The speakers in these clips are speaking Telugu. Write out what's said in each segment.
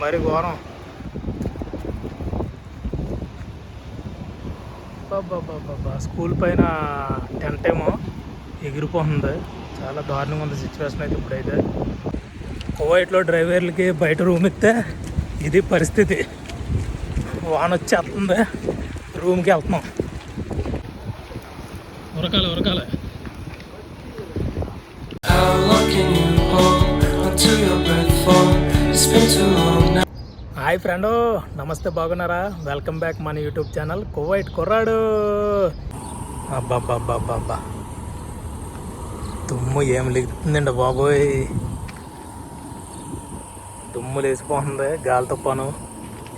మరి ఘోరం. బాబా స్కూల్ పైన టెంట్ ఏమో ఎగిరిపోతుంది. చాలా దారుణంగా ఉంది సిచ్యువేషన్ అయితే ఇప్పుడైతే. కువైట్లో డ్రైవర్లకి బయట రూమ్ ఇస్తే ఇది పరిస్థితి. వాన వచ్చేస్తుంది. రూమ్కి వెళ్తున్నాం. ఉరకాలి ఉరకాలి. How long can you hold until your breath falls? Hi friend నమస్తే బాగున్నారా? వెల్కమ్ బ్యాక్ మన యూట్యూబ్ ఛానల్ కువైట్ కుర్రాడు. అబ్బాబ్బాబ్బాబ్బా దుమ్ము ఏం లిగుతుందండి బాబోయ్. దుమ్ము లేచిపోతుంది గాలి తుపాను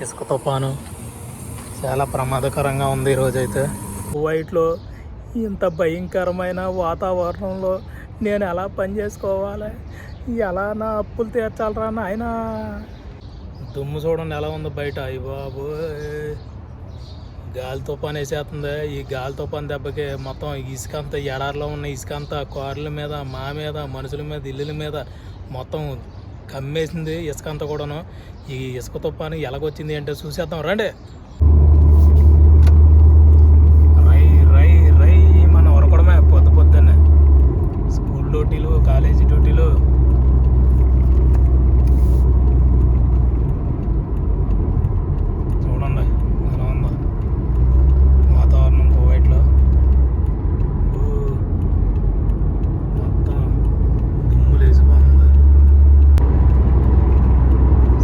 ఇసుక తుపాను చాలా ప్రమాదకరంగా ఉంది ఈరోజైతే. కువైట్లో ఇంత భయంకరమైన వాతావరణంలో నేను ఎలా పని చేసుకోవాలి? ఎలా నా అప్పులు తీర్చాలరా నాయన? దుమ్ము చూడండి ఎలా ఉంది బయట. అయ్యి బాబు గాలి తుఫాన్ వేసేస్తుంది. ఈ గాలి తుఫాన్ దెబ్బకి మొత్తం ఇసుక అంతా ఎడారిలో ఉన్న ఇసుక అంతా కార్ల మీద మా మీద మనుషుల మీద ఇల్లుల మీద మొత్తం కమ్మేసింది ఇసుక అంతా కూడాను. ఈ ఇసుక తుఫాను ఎలాగొచ్చింది అంటే చూసేద్దాం. రండి. రై రై రై మన ఉరకడమే పొద్దు పొద్దున్నే. స్కూల్ డ్యూటీలు కాలేజీ డ్యూటీలు చూడండి ఎలా ఉందో వాతావరణం కువైట్లో ఊ, మొత్తం దుమ్ము లేచిపోతుంది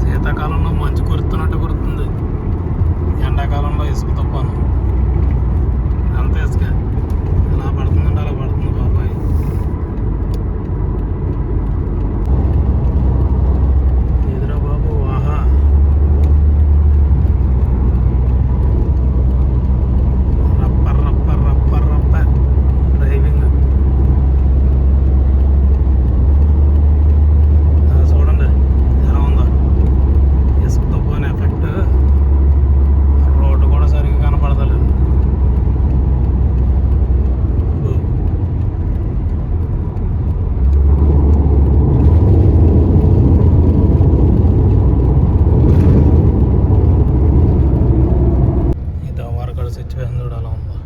శీతాకాలంలో మంచు కురుతున్నట్టు కురుతుంది ఎండాకాలంలో ఇసుక తుఫాను అంత ఇసుక ఎలా పడుతుందంటే అలా పడుతుంది బాబాయ్ ఎదురా బాబు ఆహా రప్ప రప్ప రప్ప రప్ప డ్రైవింగ్ ఆ, చూడండి ఎలా ఉందో ఇసుక తుఫాన్ ఎఫెక్ట్ రోడ్డు కూడా సరిగ్గా కనపడతలేదు ఓ. ఇది వరకడ సిచ్యువేషన్ చూడ అలా ఉందో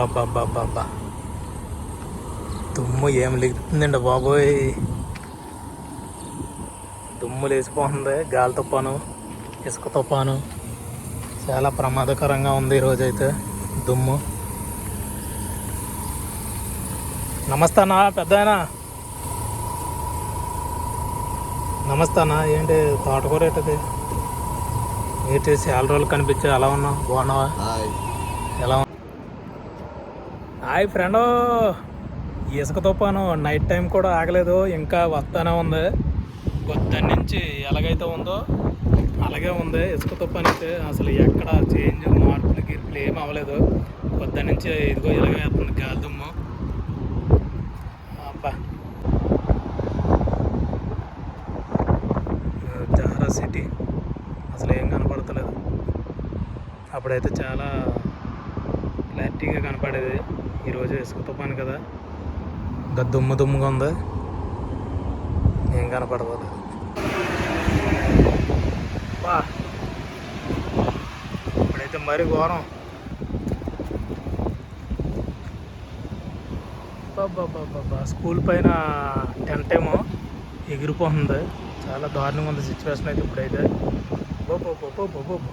అబ్బాబ్బాబ్బాబ్బా దుమ్ము ఏం లిగుతుందండి బాబోయ్. దుమ్ము లేచిపోతుంది గాలి తుఫాను ఇసుక తుఫాను. చాలా ప్రమాదకరంగా ఉంది ఈరోజైతే దుమ్ము. నమస్తానా పెద్దనా నమస్తానా ఏంటి తోటకూర ఏంటది? ఏంటి చాలా రోజులు కనిపించే ఎలా ఉన్నావు? బాగున్నావా? ఎలా ఉన్నా- హాయ్ ఫ్రెండ్. ఇసుక తుఫాను నైట్ టైం కూడా ఆగలేదు ఇంకా వస్తానే ఉంది. పొద్దున్న నుంచి ఎలాగైతే ఉందో అలాగే ఉంది. ఇసుక తుఫాన్ అయితే అసలు ఎక్కడ చేంజ్ మార్పులు గిర్పులు ఏమి అవ్వలేదు. పొద్దున్న నుంచి ఇదిగో ఇలాగే వేస్తుంది గాలిదుమ్ము అబ్బా. Jahra city. అసలు ఏం కనపడతలేదు. అప్పుడైతే చాలా క్లారిటీగా కనపడేది. ఈరోజు ఇసుక తుఫాను కదా. ఇంకా దుమ్ము దుమ్ముగా ఉంది. ఏం కనపడదు బా. ఇప్పుడైతే మరీ ఘోరం. స్కూల్ పైన టెంట్ ఏమో ఎగిరిపోతుంది. చాలా దారుణంగా ఉంది సిచ్యువేషన్ అయితే ఇప్పుడైతే. బో బో బో బో బో బో బో.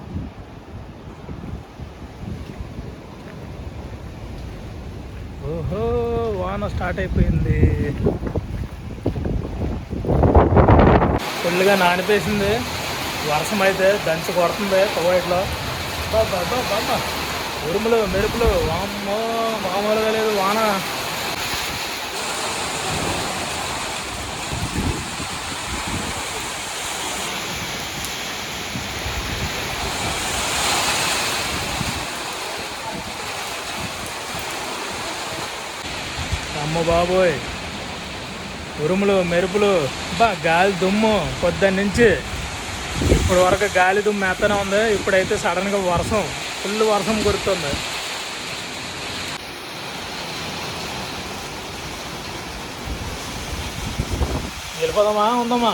ఓహో వాన స్టార్ట్ అయిపోయింది. ఫుల్గా నానిపేసింది. వర్షం అయితే దంచి కొడుతుంది కువైట్లో బాబా బాబా ఉరుములు మెరుపులు. వామ్మో మామూలుగా లేదు వాన అమ్మ బాబోయ్. ఉరుములు మెరుపులు బా గాలి దుమ్ము పొద్దున్న నుంచి. ఇప్పుడు వరకు గాలి దుమ్ము మెత్తనే ఉంది. ఇప్పుడైతే సడన్గా వర్షం ఫుల్ వర్షం కురుతుంది వెళ్ళిపోదామా? ఉందమ్మా.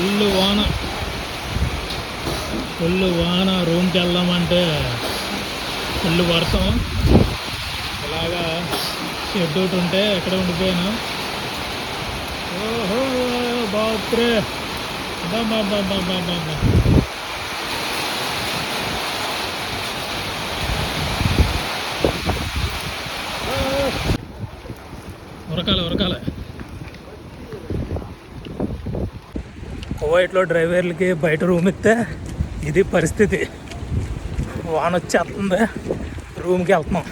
ఫుల్ వాన. ఫుల్ వాన రూమ్కి వెళ్దామంటే ఫుల్ వర్షం. ఇలాగా షెడ్ ఒకటి ఉంటే ఎక్కడ ఉండిపోయాను. ఓహో బాప్రే. బాబా బాబా బాబా ఉరకాలి ఉరకాలి. కువైట్లో డ్రైవర్లకి బయట రూమ్ ఇస్తే ఇది పరిస్థితి. వాన వచ్చేస్తుంది. రూమ్కి వెళ్తున్నాం.